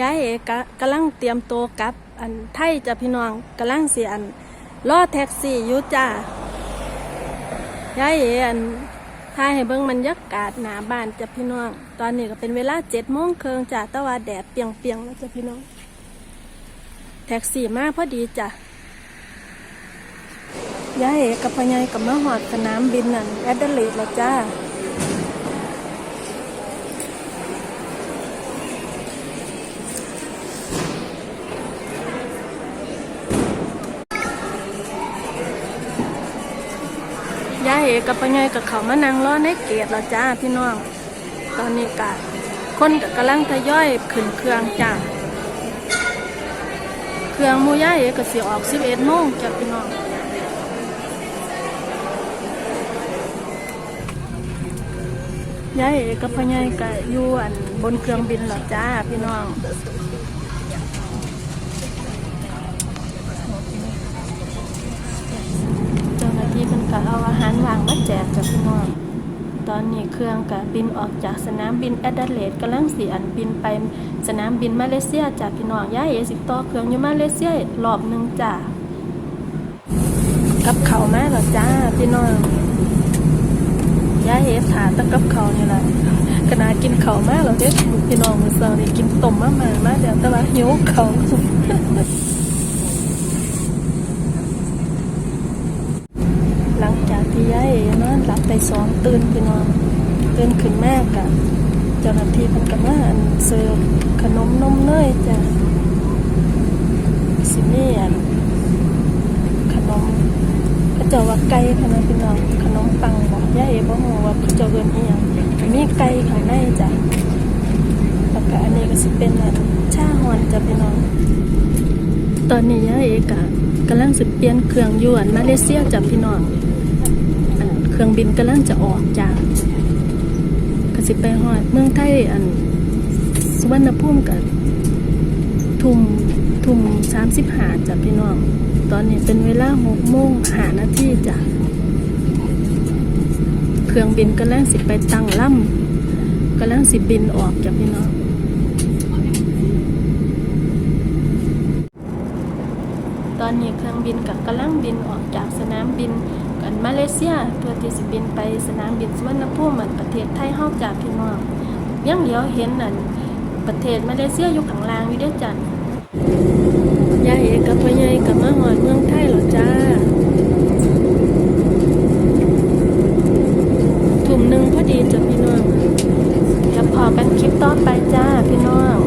ยายเอกะกำลังเตรียมตัวกลับ อันไทยจะพี่น้องกำลังเสียอันรอแท็กซี่อยู่จ้ายายเออันถ่ายให้เบิ่งบรรยากกาศหนาบ้านจ้ะพี่น้อง ตอนนี้ก็เป็นเวลาเจ็ดโมงเครึ่งจ้ะต่ว่าแดดเปรียงแล้วจ้ะพี่น้อง แท็กซี่มากพอดีจ้ะยายเอกับพ่อใหญ่กับมาหอดสนามบินนั่นแอดเดลีดแล้วจ้า ยายเอกับปัญญากับเขามานั่งรอในเกตแล้วจ้าพี่น้อง ตอนนี้กะคนกับกำลังทยอยขึ้นเครื่องจ้าเครื่องมูยายเอกก็สิออก11โมงจ้าพี่น้องยายเอกับปัญญากับอยู่อันบนเครื่องบินแล้วจ้าพี่น้อง ตอนนี้เครื่องก็บินออกจากสนามบินแอดเดเลดกำลังสีอันบินไปสนามบินมาเลเซียจากพี่น้องย่าเอสิต่อเครื่องอยู่มาเลเซียรอบหนึ่งจ้ากับเขาวมาแล้วจ้าพี่น้องย่าเอถาแตะกับเขานี่แหละขนาดกินเขามาแล้วเด้พี่น้องมือเช้านี่กินต้มมากมามาเดี๋ยวแต่ว่าหิวเขาหลังจากที่ยาเอ หลับไปสองตื่นพี่น้องตื่นขึ้นแม่กะเจ้าหน้าที่เพิ่นก็มาอันเสิร์ฟขนมนมเนยจ้ะสิมีอันขนมเขาเจ้าว่าไก่พะนะพี่น้องขนมปังบอกยาเอบ่ฮู้ว่าเขาเจ้าเอิ้นอีหยังมีไก่ข้างในจ้ะแล้วก็อันนี้ก็สิเป็นอันชาฮอนจ้ะพี่น้องตอนนี้ยาเอกะกำลังสิเปลี่ยนเครื่องยวนมาเลเซียจากพี่น้องอัน รื่องบินกำลังจะออกจากกสิไปฮอด เมืองไทยอันสุวรรณภูมิกับทุ่มทุ่มสามสิบหาจากพี่น้อง ตอนนี้เป็นเวลาหกโมงหานาทีจ้ะเครื่องบินกำลังสิไปตั้งล่ำกำลังสิบินออกจากพี่น้องตอนนี้เครื่องบินกับกำลังบินออกจากสนามบิน กันมาเลเซียเพื่อที่จะบินไปสนามบินสุวรรณภูมิเหมือนประเทศไทยเฮาจากพี่น้องยังเดียวเห็นนั่นประเทศมาเลเซียอยู่ข้างล่างอยู่เด้อจันยายเอกกับพ่อใหญ่กับมาหอดเมืองไทยแล้วจ้าทุ่มหนึ่งพอดีจ้ะพี่น้องแล้วพอกันคลิปต่อไปจ้าพี่น้อง